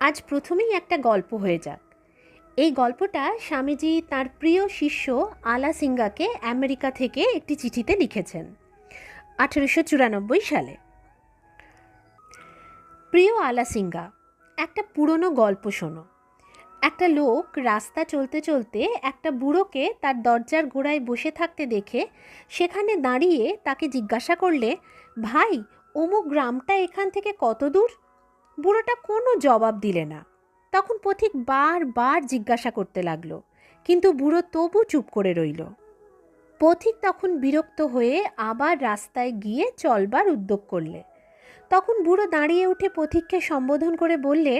আজ প্রথমেই একটা গল্প হয়ে যাক। এই গল্পটা স্বামীজি তার প্রিয় শিষ্য আলা সিঙ্গাকে আমেরিকা থেকে একটি চিঠিতে লিখেছেন, আঠেরোশো চুরানব্বই সালে। প্রিয় আলা সিঙ্গা একটা পুরনো গল্প শোনো। একটা লোক রাস্তা চলতে চলতে একটা বুড়োকে তার দরজার গোড়ায় বসে থাকতে দেখে সেখানে দাঁড়িয়ে তাকে জিজ্ঞাসা করলে, ভাই, অমুক গ্রামটা এখান থেকে কত দূর? বুড়োটা কোনো জবাব দিলে না। তখন পথিক বারবার জিজ্ঞাসা করতে লাগল, কিন্তু বুড়ো তবু চুপ করে রইল। পথিক তখন বিরক্ত হয়ে আবার রাস্তায় গিয়ে চলবার উদ্যোগ করলে। তখন বুড়ো দাঁড়িয়ে উঠে পথিককে সম্বোধন করে বললে,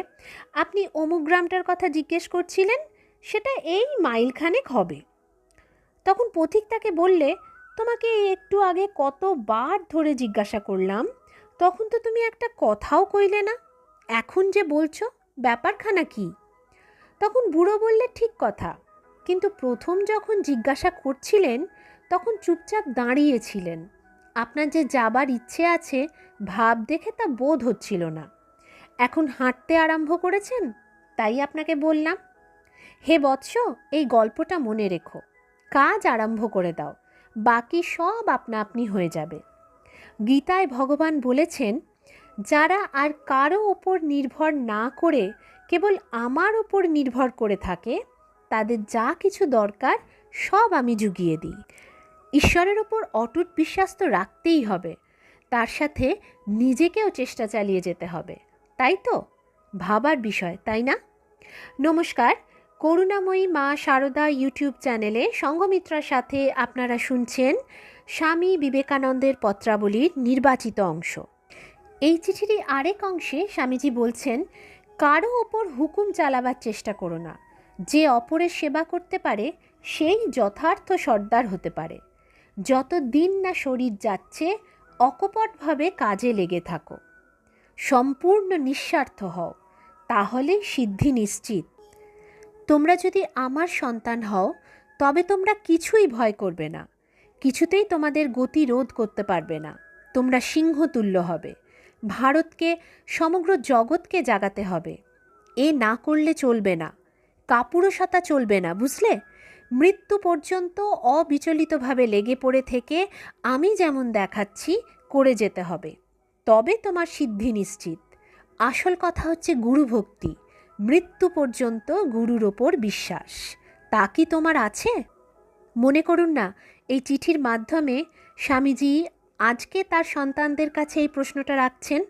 আপনি অমুক গ্রামটার কথা জিজ্ঞেস করছিলেন? সেটা এই মাইলখানেক হবে। তখন পথিক তাকে বললে, তোমাকে একটু আগে কতবার ধরে জিজ্ঞাসা করলাম, তখন তো তুমি একটা কথাও কইলে না। এখন যে বলছো, ব্যাপারখানা কি? তখন বুড়ো বললে ঠিক কথা। কিন্তু প্রথম যখন জিজ্ঞাসা করছিলেন, তখন চুপচাপ দাঁড়িয়েছিলেন। আপনার যে যাবার ইচ্ছে আছে, ভাব দেখে তা বোধ হচ্ছিল না। এখন হাঁটতে আরম্ভ করেছেন, তাই আপনাকে বললাম। হে বৎস, এই গল্পটা মনে রেখো। কাজ আরম্ভ করে দাও, বাকি সব আপনা আপনি হয়ে যাবে। গীতায় ভগবান বলেছেন যারা আর কারও ওপর নির্ভর না করে কেবল আমার ওপর নির্ভর করে থাকে, তাদের যা কিছু দরকার সব আমি জুগিয়ে দিই। ঈশ্বরের ওপর অটুট বিশ্বাস তো রাখতেই হবে। তার সাথে নিজেকেও চেষ্টা চালিয়ে যেতে হবে। তাই তো? ভাবার বিষয়, তাই না? নমস্কার। করুণাময়ী মা শারদা ইউটিউব চ্যানেলে সঙ্গমিত্রার সাথে আপনারা শুনছেন স্বামী বিবেকানন্দের পত্রাবলীর নির্বাচিত অংশ। এই চিঠির আরেক অংশে স্বামীজি বলছেন, কারও ওপর হুকুম চালাবার চেষ্টা করো না। যে অপরের সেবা করতে পারে, সেই যথার্থ সর্দার হতে পারে। যত দিন না শরীর যাচ্ছে, অকপটভাবে কাজে লেগে থাকো। সম্পূর্ণ নিঃস্বার্থ হও তাহলেই সিদ্ধি নিশ্চিত। তোমরা যদি আমার সন্তান হও, তবে তোমরা কিছুই ভয় করবে না। কিছুতেই তোমাদের গতি রোধ করতে পারবে না। তোমরা সিংহতুল্য হবে। ভারতকে, সমগ্র জগৎকে জাগাতে হবে। এ না করলে চলবে না। কাপুরুষতা চলবে না, বুঝলে? মৃত্যু পর্যন্ত অবিচলিতভাবে লেগে পড়ে থেকে আমি যেমন দেখাচ্ছি, করে যেতে হবে। তবে তোমার সিদ্ধি নিশ্চিত। আসল কথা হচ্ছে গুরুভক্তি মৃত্যু পর্যন্ত গুরুর ওপর বিশ্বাস। তা কি তোমার আছে? মনে করুন না, এই চিঠির মাধ্যমে স্বামীজি আজকে তার সন্তানদের কাছে এই প্রশ্নটা রাখছেন,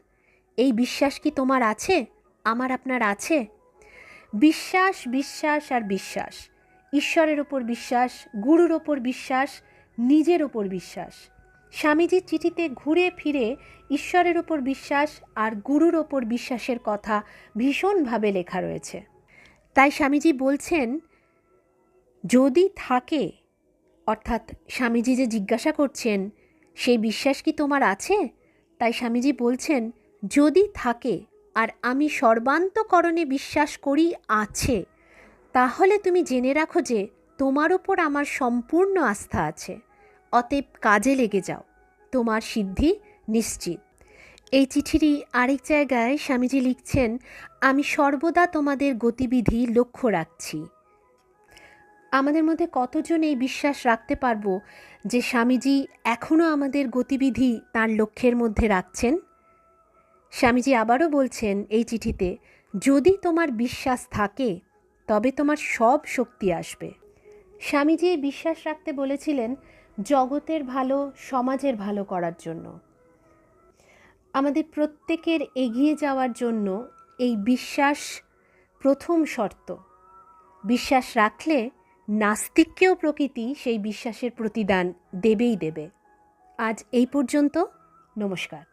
এই বিশ্বাস কি তোমার আছে? আমার আপনার আছে? বিশ্বাস বিশ্বাস আর বিশ্বাস। ঈশ্বরের ওপর বিশ্বাস, গুরুর ওপর বিশ্বাস, নিজের ওপর বিশ্বাস। স্বামীজির চিঠিতে ঘুরে ফিরে ঈশ্বরের ওপর বিশ্বাস আর গুরুর ওপর বিশ্বাসের কথা ভীষণভাবে লেখা রয়েছে। তাই স্বামীজি বলছেন, যদি থাকে, অর্থাৎ স্বামীজি যে জিজ্ঞাসা করছেন সেই বিশ্বাস কি তোমার আছে? তাই স্বামীজি বলছেন, যদি থাকে আর আমি সর্বান্তকরণে বিশ্বাস করি আছে, তাহলে তুমি জেনে রাখো যে তোমার ওপর আমার সম্পূর্ণ আস্থা আছে। অতএব কাজে লেগে যাও। তোমার সিদ্ধি নিশ্চিত। এই চিঠিরই আরেক জায়গায় স্বামীজি লিখছেন, আমি সর্বদা তোমাদের গতিবিধি লক্ষ্য রাখছি। আমাদের মধ্যে কতজন এই বিশ্বাস রাখতে পারব যে স্বামীজি এখনও আমাদের গতিবিধি তার লক্ষ্যের মধ্যে রাখছেন? স্বামীজি আবারও বলছেন এই চিঠিতে, যদি তোমার বিশ্বাস থাকে, তবে তোমার সব শক্তি আসবে। স্বামীজি বিশ্বাস রাখতে বলেছিলেন জগতের ভালো, সমাজের ভালো করার জন্য। আমাদের প্রত্যেকের এগিয়ে যাওয়ার জন্য এই বিশ্বাস প্রথম শর্ত। বিশ্বাস রাখলে নাস্তিককেও প্রকৃতি সেই বিশ্বাসের প্রতিদান দেবেই দেবে। আজ এই পর্যন্ত নমস্কার।